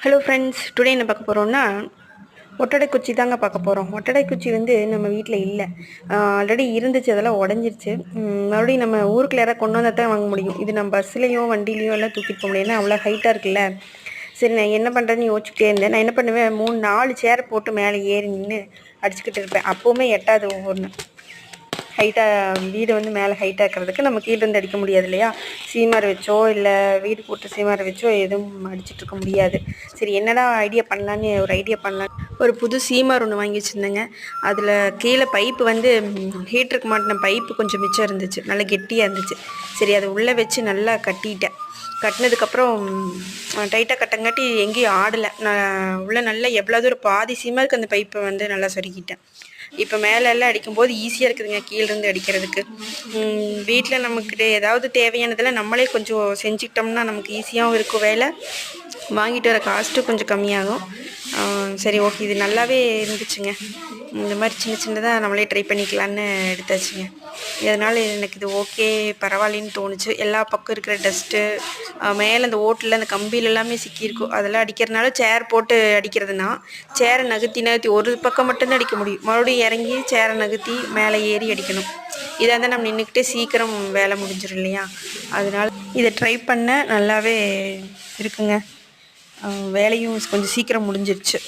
Hello friends today என்ன பார்க்க போகிறோம்னா ஒட்டடை குச்சி தாங்க பார்க்க போகிறோம் ஒட்டடை குச்சி வந்து நம்ம வீட்டில் இல்லை. ஆல்ரெடி இருந்துச்சு. அதெல்லாம் உடஞ்சிருச்சு. மறுபடியும் நம்ம ஊருக்குள்ள யாராவது கொண்டு வந்தால் தான் வாங்க முடியும். இது நம்ம பஸ்லேயோ வண்டிலேயோ எல்லாம் தூக்கிட்டு போக முடியாது ஏன்னா அவ்வளோ ஹைட்டாக இருக்குல்ல. சரி நான் என்ன பண்ணுறேன்னு யோசிச்சுட்டே இருந்தேன். நான் என்ன பண்ணுவேன்? மூணு நாலு சேர் போட்டு மேலே ஏறி நின்று அடிச்சுக்கிட்டு இருப்பேன். அப்போவுமே எட்டாவது ஒவ்வொன்று ஹைட்டாக வீடு வந்து மேலே ஹைட்டாக இருக்கிறதுக்கு நம்ம கீழேருந்து அடிக்க முடியாது இல்லையா? சீமார் வச்சோ இல்லை வீடு போட்டு சீமார் வச்சோ எதுவும் அடிச்சிட்டுருக்க முடியாது. சரி என்னடா ஐடியா பண்ணலான்னு ஒரு ஐடியா பண்ணலாம் ஒரு புது சீமார் ஒன்று வாங்கி வச்சுருந்தேங்க. அதில் கீழே பைப்பு வந்து ஹீட்டருக்கு மாட்டின பைப்பு கொஞ்சம் மிச்சம் இருந்துச்சு. நல்லா கெட்டியாக இருந்துச்சு. சரி அதை உள்ளே வச்சு நல்லா கட்டிட்டேன். கட்டினதுக்கப்புறம் டைட்டாக கட்டங்காட்டி எங்கேயும் ஆடலை. நான் உள்ளே நல்லா எவ்வளோ தூரம் பாதி சீமாருக்கு அந்த பைப்பை வந்து நல்லா சொருக்கிட்டேன் இப்போ மேலே எல்லாம் அடிக்கும்போது ஈஸியாக இருக்குதுங்க கீழேருந்து அடிக்கிறதுக்கு. வீட்டில் நமக்கு ஏதாவது தேவையானதெல்லாம் நம்மளே கொஞ்சம் செஞ்சுக்கிட்டோம்னா நமக்கு ஈஸியாகவும் இருக்கும் வேலை. வாங்கிட்டு வர காஸ்ட்டும் கொஞ்சம் கம்மியாகும். சரி ஓகே இது நல்லாவே இருந்துச்சுங்க. இந்த மாதிரி சின்ன சின்னதாக நம்மளே ட்ரை பண்ணிக்கலான்னு எடுத்தாச்சுங்க. இதனால் எனக்கு இது ஓகே பரவாயில்லன்னு தோணுச்சு. எல்லா பக்கம் இருக்கிற டஸ்ட்டு மேலே அந்த ஓட்டில் அந்த கம்பியில் எல்லாமே சிக்கியிருக்கும். அதெல்லாம் அடிக்கிறதுனால சேர் போட்டு அடிக்கிறதுனா சேரை நகர்த்தி நகர்த்தி ஒரு பக்கம் மட்டும்தான் அடிக்க முடியும். மறுபடியும் இறங்கி சேரை நகர்த்தி மேலே ஏறி அடிக்கணும். இதாக இருந்தால் நம்ம நின்றுக்கிட்டே சீக்கிரம் வேலை முடிஞ்சிடும் இல்லையா? அதனால் இதை ட்ரை பண்ண நல்லாவே இருக்குங்க. வேலையும் கொஞ்சம் சீக்கிரம் முடிஞ்சிருச்சு.